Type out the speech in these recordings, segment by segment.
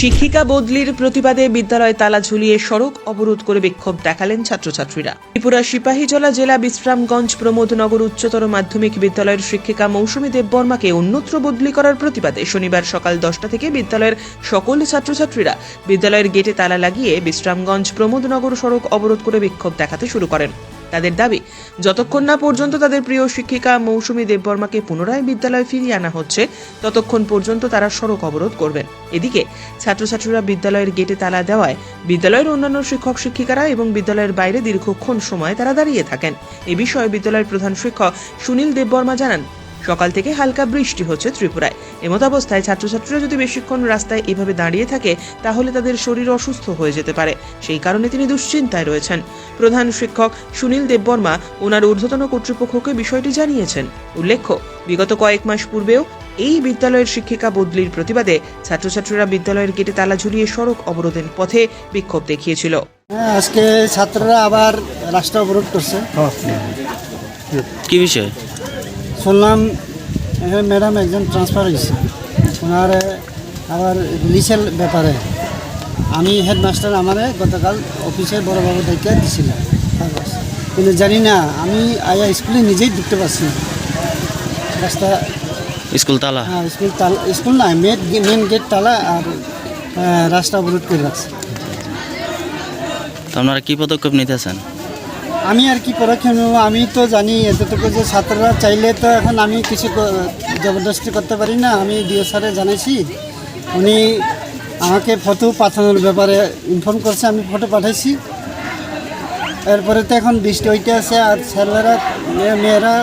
শিক্ষিকা বদলির প্রতিবাদে বিদ্যালয়ে তালা ঝুলিয়ে সড়ক অবরোধ করে বিক্ষোভ দেখালেন ছাত্রছাত্রীরা। ত্রিপুরা সিপাহীজলা জেলা বিশ্রামগঞ্জ প্রমোদনগর উচ্চতর মাধ্যমিক বিদ্যালয়ের শিক্ষিকা মৌসুমী দেববর্মাকে অন্যত্র বদলি করার প্রতিবাদে শনিবার সকাল দশটা থেকে বিদ্যালয়ের সকল ছাত্রছাত্রীরা বিদ্যালয়ের গেটে তালা লাগিয়ে বিশ্রামগঞ্জ প্রমোদনগর সড়ক অবরোধ করে বিক্ষোভ দেখাতে শুরু করেন। তাদের দাবি, যতক্ষণ না পর্যন্ত তাদের প্রিয় শিক্ষিকা মৌসুমী দেববর্মাকে পুনরায় বিদ্যালয়ে ফিরিয়ে আনা হচ্ছে, ততক্ষণ পর্যন্ত তারা সড়ক অবরোধ করবেন। এদিকে, ছাত্রছাত্রীরা বিদ্যালয়ের গেটে তালা দেওয়ায় বিদ্যালয়ের অন্যান্য শিক্ষক শিক্ষিকারা এবং বিদ্যালয়ের বাইরে দীর্ঘক্ষণ সময় তারা দাঁড়িয়ে থাকেন। এ বিষয়ে বিদ্যালয়ের প্রধান শিক্ষক সুনীল দেববর্মা জানান সকাল থেকে হালকা বৃষ্টি হচ্ছে ত্রিপুরায়। এমত অবস্থায় ছাত্রছাত্রীরা যদি বেশিক্ষণ রাস্তায় এভাবে দাঁড়িয়ে থাকে তাহলে তাদের শরীর অসুস্থ হয়ে যেতে পারে। সেই কারণে তিনি দুশ্চিন্তায় রয়েছেন। প্রধান শিক্ষক সুনীল দেববর্মা ওনার ঊর্ধ্বতন কর্তৃপক্ষকে বিষয়টি জানিয়েছেন। উল্লেখ্য বিগত কয়েক মাস পূর্বেও এই বিদ্যালয়ের শিক্ষিকা বদলির প্রতিবাদে ছাত্রছাত্রীরা বিদ্যালয়ের গেটে তালা ঝুলিয়ে সড়ক অবরোধের পথে বিক্ষোভ দেখিয়েছিল। হ্যাঁ আজকে ছাত্ররা আবার রাস্তা অবরোধ করছে। কি বিষয়? শুনলাম এখানে ম্যাডাম একজন ট্রান্সফার হয়েছে ওনার আবার রিলিজের ব্যাপারে। আমি হেডমাস্টার আমারে গতকাল অফিসের বড়োবাবু দেখে দিছিলাম কিন্তু জানি না আমি আয়া স্কুলে নিজেই ঢুকতে পারছি রাস্তা স্কুল তালা? হ্যাঁ স্কুল তালা স্কুল না মেন মেন গেট তালা আর রাস্তা অবরোধ করে রাখছে। আপনারা কী পদক্ষেপ নিতেছেন? আমি আর কি পরীক্ষা নেব আমি তো জানি এতটুকু যে ছাত্ররা চাইলে তো এখন আমি কিছু জবরদস্তি করতে পারি না। আমি ডিও স্যারে জানাইছি, উনি আমাকে ফটো পাঠানোর ব্যাপারে ইনফর্ম করছে, আমি ফটো পাঠাইছি। এরপরে তো এখন বৃষ্টি হইতে আছে আর ছেলেরা মেয়েরা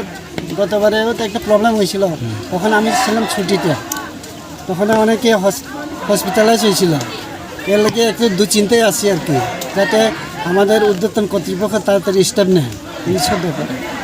গতবারেও তো একটা প্রবলেম হয়েছিল। তখন আমি ছিলাম ছুটিতে। তখন অনেকে হসপিটালাইজ হয়েছিল। এর লাগে একটু দুশ্চিন্তায় আছি আর কি। যাতে আমাদের উদ্যোতন কর্তৃপক্ষ তাড়াতাড়ি স্টেপ নেয়। এইসব ব্যাপারে।